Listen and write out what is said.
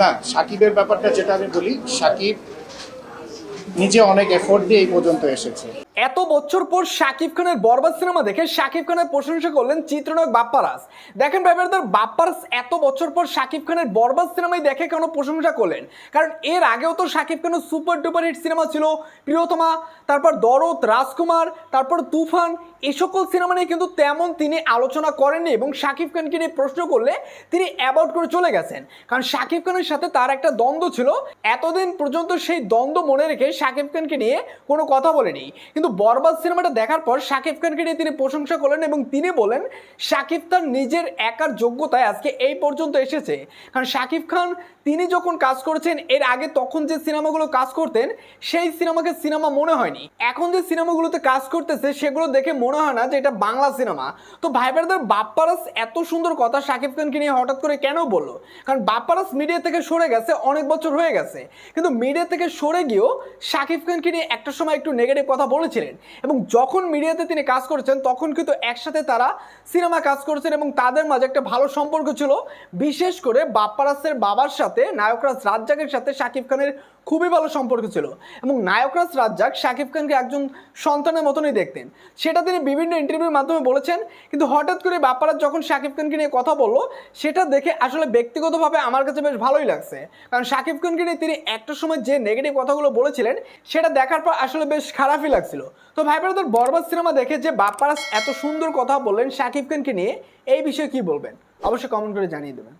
না সাকিবের ব্যাপারটা যেটা আমি বলি সাকিব নিজে অনেক এফোর্ট দিয়ে এই পর্যন্ত এসেছে। এত বছর পর শাকিব খানের বরবাদ সিনেমা দেখে শাকিব খানের প্রশংসা করলেন চিত্রনায়ক বাপ্পারাস দেখেন ব্যাপারদার বাপ্পারাস এত বছর পর শাকিব খানের বরবাদ সিনেমাই দেখে কেন প্রশংসা করলেন? কারণ এর আগেও তো শাকিব খানের সুপার ডুপার হিট সিনেমা ছিল, প্রিয়তমা, তারপর দরদ, রাজকুমার, তারপর তুফান এই সকল সিনেমা নিয়ে কিন্তু তেমন তিনি আলোচনা করেননি এবং শাকিব খানকে নিয়ে প্রশ্ন করলে তিনি অ্যাবাউট করে চলে গেছেন। কারণ শাকিব খানের সাথে তার একটা দ্বন্দ্ব ছিল, এতদিন পর্যন্ত সেই দ্বন্দ্ব মনে রেখে শাকিব খানকে নিয়ে কোনো কথা বলেনি। কিন্তু বরবাদ সিনেমাটা দেখার পর শাকিব খানকে নিয়ে তিনি প্রশংসা করলেন এবং তিনি বলেন, শাকিব তার নিজের একার যোগ্যতায় আজকে এই পর্যন্ত এসেছে। কারণ শাকিব খান, তিনি যখন কাজ করেছেন, এর আগে তখন যে সিনেমাগুলো কাজ করতেন, সেই সিনেমাকে সিনেমা মনে হয়নি। এখন যে সিনেমাগুলোতে কাজ করতেছে, সেগুলো দেখে মনে হয় না যে এটা বাংলা সিনেমা। তো ভাই ব্রাদার বাপ্পারাস এত সুন্দর কথা শাকিব খানকে নিয়ে হঠাৎ করে কেন বলল? কারণ বাপ্পারাস মিডিয়া থেকে সরে গেছে, অনেক বছর হয়ে গেছে। কিন্তু মিডিয়া থেকে সরে গিয়েও শাকিব খানকে নিয়ে একটা সময় একটু নেগেটিভ কথা বলেছিলেন এবং যখন মিডিয়াতে তিনি কাজ করেছেন, তখন কিন্তু একসাথে তারা সিনেমা কাজ করেছেন এবং তাদের মাঝে একটা ভালো সম্পর্ক ছিল। বিশেষ করে বাপ্পারাসের বাবার সাথে নায়করাজ রাজ্জাকের সাথে শাকিব খানের খুবই ভালো সম্পর্ক ছিল। এবং নায়করাজ রাজ্জাক শাকিব খানকে একজন সন্তানের মতনই দেখতেন। সেটা তিনি বিভিন্ন ইন্টারভিউর মাধ্যমে বলেছেন, কিন্তু হঠাৎ করে বাপ্পারাজ যখন শাকিব খানকে নিয়ে কথা বলল, সেটা দেখে আসলে ব্যক্তিগতভাবে আমার কাছে বেশ ভালোই লাগছে। কারণ শাকিব খানকে নিয়ে তিনি একটা সময় যে নেগেটিভ কথাগুলো বলেছিলেন, সেটা দেখার পর আসলে বেশ খারাপই লাগছিল। তো ভাই ব্রাদার, বরবাদ সিনেমা দেখে যে বাপ্পারাজ এত সুন্দর কথা বললেন শাকিব খানকে নিয়ে, এই বিষয়ে কি বলবেন? অবশ্যই কমেন্ট করে জানিয়ে দেবেন।